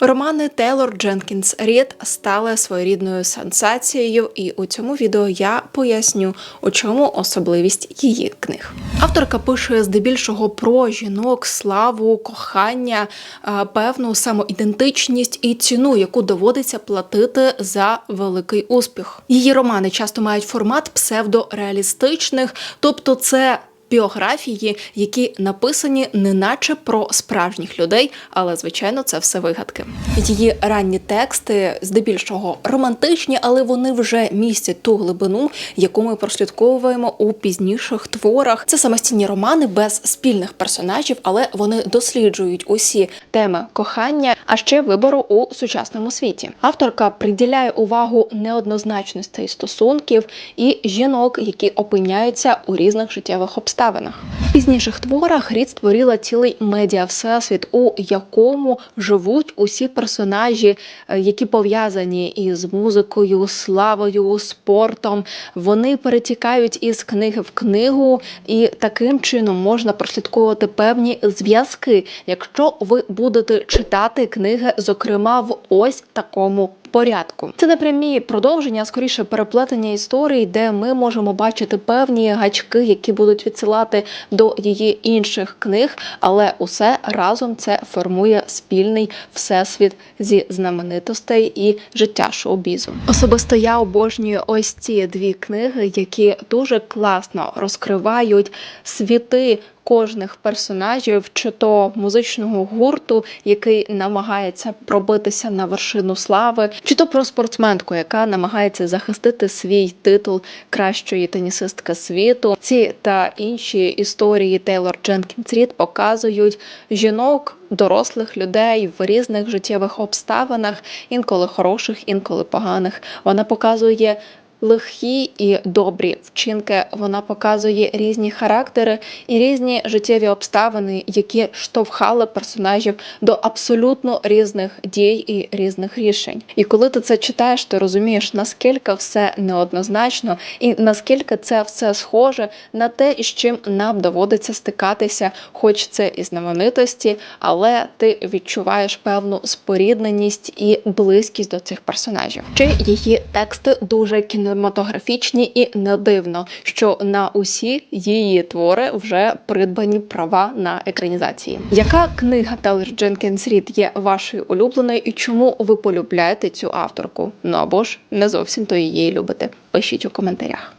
Романи Тейлор Дженкінс Рід стали своєрідною сенсацією, і у цьому відео я поясню, у чому особливість її книг. Авторка пише здебільшого про жінок, славу, кохання, е, певну самоідентичність і ціну, яку доводиться платити за великий успіх. Її романи часто мають формат псевдореалістичних, тобто це біографії, які написані неначе про справжніх людей, але звичайно це все вигадки. Її ранні тексти здебільшого романтичні, але вони вже містять ту глибину, яку ми прослідковуємо у пізніших творах. Це самостійні романи без спільних персонажів, але вони досліджують усі теми кохання, а ще вибору у сучасному світі. Авторка приділяє увагу неоднозначностей стосунків і жінок, які опиняються у різних життєвих обставинах. В пізніших творах Рід створила цілий медіа всесвіт, у якому живуть усі персонажі, е, які пов'язані із музикою, славою, спортом. Вони перетікають із книги в книгу, і таким чином можна прослідковувати певні зв'язки, якщо ви будете читати книги, зокрема в ось такому. Порядку це не прямі продовження, а скоріше переплетення історій, де ми можемо бачити певні гачки, які будуть відсилати до її інших книг, але усе разом це формує спільний всесвіт зі знаменитостей і життя шоу-бізу. Особисто я обожнюю ось ці дві книги, які дуже класно розкривають світи кожних персонажів, чи то музичного гурту, який намагається пробитися на вершину слави, чи то про спортсменку, яка намагається захистити свій титул кращої тенісистки світу. Ці та інші історії Тейлор Дженкінс Рід показують жінок. Дорослих людей в різних життєвих обставинах, інколи хороших, інколи поганих. Вона показує лихі і добрі вчинки. Вона показує різні характери і різні життєві обставини, які штовхали персонажів до абсолютно різних дій і різних рішень. І коли ти це читаєш, ти розумієш, наскільки все неоднозначно, і наскільки це все схоже на те, із чим нам доводиться стикатися, хоч це і знаменитості, але ти відчуваєш певну спорідненість і близькість до цих персонажів. Чи її тексти дуже кінематографічні, і не дивно, що на усі її твори вже придбані права на екранізації. Яка книга Телер Дженкінс Рід є вашою улюбленою і чому ви полюбляєте цю авторку? Ну або ж не зовсім то її любите? Пишіть у коментарях.